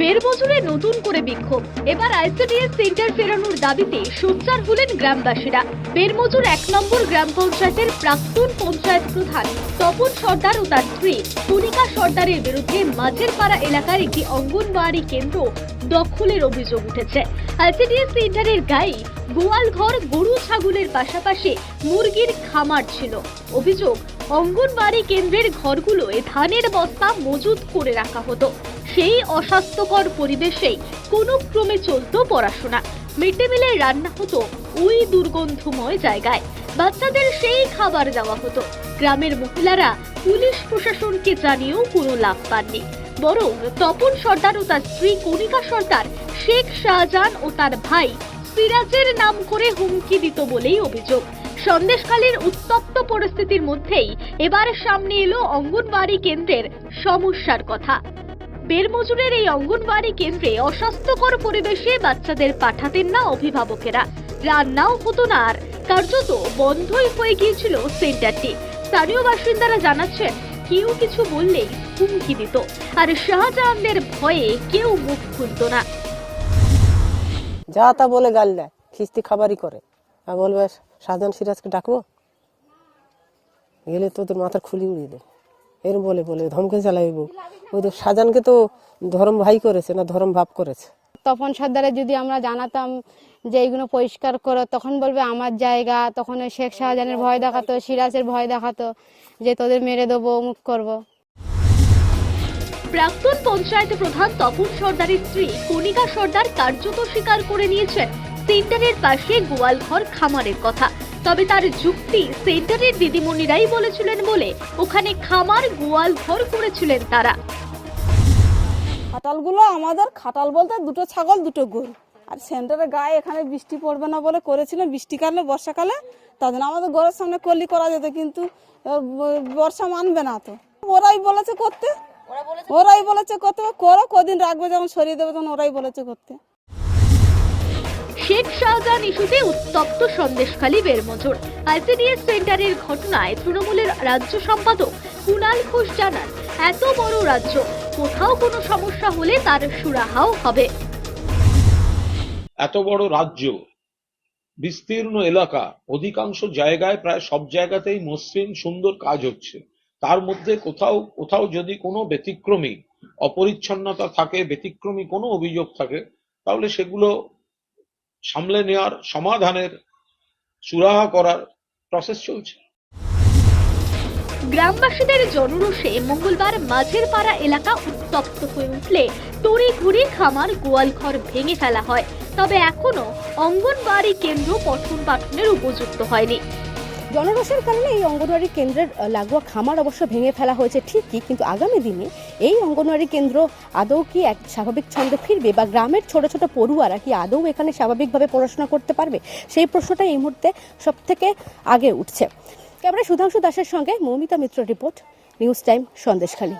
বেরমজুরে নতুন করে বিক্ষোভ। এবার আইসিডিএস সেন্টার ফেরানোর দাবিতে সোচ্চার হলেন গ্রামবাসীরা। বেরমজুর এক নম্বর গ্রাম পঞ্চায়েতের প্রাক্তন পঞ্চায়েত প্রধান তপন সর্দার ও তার স্ত্রী কণিকা সর্দারের বিরুদ্ধে মাঝের পাড়া এলাকার একটি অঙ্গনবাড়ি কেন্দ্র দখলের অভিযোগ উঠেছে। আইসিডিএস সেন্টারের গায়ে গোয়াল ঘর, গরু ছাগলের পাশাপাশি মুরগির খামার ছিল। অভিযোগ অঙ্গনবাড়ি কেন্দ্রের ঘরগুলোয় ধানের বস্তা মজুত করে রাখা হতো। সেই অস্বাস্থ্যকর পরিবেশেই কোনো ক্রমে চলতো পড়াশোনা। মিড ডে মিলে রান্না হতো ওই দুর্গন্ধময় জায়গায়। বাচ্চাদের সেই খাবার দেওয়া হতো। গ্রামের মহিলারা পুলিশ প্রশাসনকে জানিয়েও কোনো লাভ পাননি। বরং তপন সর্দার ও তার স্ত্রী কণিকা সর্দার, শেখ শাহজাহান ও তার ভাই সিরাজের নাম করে হুমকি দিত বলেই অভিযোগ। সন্দেশকালীর উত্তপ্ত পরিস্থিতির মধ্যেই এবার সামনে এলো অঙ্গনবাড়ি কেন্দ্রের সমস্যার কথা। বেরমজুরের এই অঙ্গনবাড়ি কেন্দ্রে অস্বাস্থ্যকর পরিবেশে বাচ্চাদের পাঠাতেন না অভিভাবকেরা। রান্নাও হতো না আর, কার্যত বন্ধই হয়ে গিয়েছিল সেন্টারটি। স্থানীয় বাসিন্দারা জানাচ্ছেন, কেউ কিছু বললেই হুমকি দিত, আর শাহজাহানদের ভয়ে কেউ মুখ খুলতো না। যা তা বলে গাল দেয়, খিস্তি খাবারই করে। আর বলবে সাধারণ সিরাজকে ডাকবো? গেলে তোদের মাথার খুলি উড়িয়ে এরম বলে বলে ধমকে চালাইব। ওই তো সাজানকে তো ধর্ম ভাই করেছে না ধর্ম ভাব করেছে? তপন সর্দারে যদি আমরা জানাতাম যে এইগুলো পরিষ্কার করো তখন বলবে আমার জায়গা তখন ওই শেখ শাহজাহানের ভয় দেখাতো সিরাজের ভয় দেখাতো যে তোদের মেরে দেবো মুখ করব। প্রাক্তন পঞ্চায়েত প্রধান তপন সর্দারের স্ত্রী কণিকা সর্দার কার্যত স্বীকার করে নিয়েছেন সেন্টারের পাশে গোয়ালঘর খামারের কথা। তবে তার যুক্তি সেন্টারের দিদিমণিরাই বলেছিলেন বলে ওখানে খামার গোয়াল ঘর করেছিলেন তারা। খাটালগুলো আমাদের খাটাল বলতে দুটো ছাগল, দুটো গরু। আর সেন্টারের গায়ে এখানে বৃষ্টি পড়বে না বলে করেছিলাম বৃষ্টিকালে, বর্ষাকালে। তার জন্য আমাদের ঘরের সামনে কলি করা যেত, কিন্তু বর্ষা মানবে না তো। ওরাই বলেছে করতে। ওরাই বলেছে করতে। করো, কদিন রাখবে যখন, সরিয়ে দেবে তখন ওরাই বলেছে করতে। শেখ শাহজাহান ইস্যুতে উত্তপ্ত সন্দেশখালী বেরমজোর। আইসিডিএস সেন্টারের ঘটনায় তৃণমূলের রাজ্য সম্পাদক কুণাল ঘোষ জানান, এত বড় রাজ্য, কোথাও কোনো সমস্যা হলে তার সুরাহাও হবে। এত বড় রাজ্য, বিস্তীর্ণ এলাকা, অধিকাংশ জায়গায় প্রায় সব জায়গাতেই মসৃণ, সুন্দর কাজ হচ্ছে। তার মধ্যে কোথাও কোথাও যদি কোনো ব্যতিক্রমী, অপরিচ্ছন্নতা থাকে, ব্যতিক্রমী কোনো অভিযোগ থাকে, তাহলে সেগুলো সামলে নেওয়ার, সমাধানের, সুরাহা করার প্রসেস চলছে। গ্রামবাসীদের জনরোষে মঙ্গলবার মাঝের পাড়া এলাকা উত্তপ্ত হয়ে উঠলে তড়ি ঘুরি খামার গোয়ালঘর ভেঙে ফেলা হয়। তবে এখনও অঙ্গনবাড়ি কেন্দ্র পঠন পাঠনের উপযুক্ত হয়নি। জনরোষের কারণে এই অঙ্গনওয়াড়ি কেন্দ্রের লাগোয়া খামার অবশ্য ভেঙে ফেলা হয়েছে ঠিকই, কিন্তু আগামী দিনে এই অঙ্গনওয়াড়ি কেন্দ্র আদৌ কি এক স্বাভাবিক ছন্দে ফিরবে বা গ্রামের ছোট ছোট পড়ুয়ারা কি আদৌ এখানে স্বাভাবিকভাবে পড়াশোনা করতে পারবে? সেই প্রশ্নটা এই মুহূর্তে সব থেকে আগে উঠছে। ক্যামেরা সুধাংশু দাসের সঙ্গে Moumita Mitra report, news time Sandeshkhali.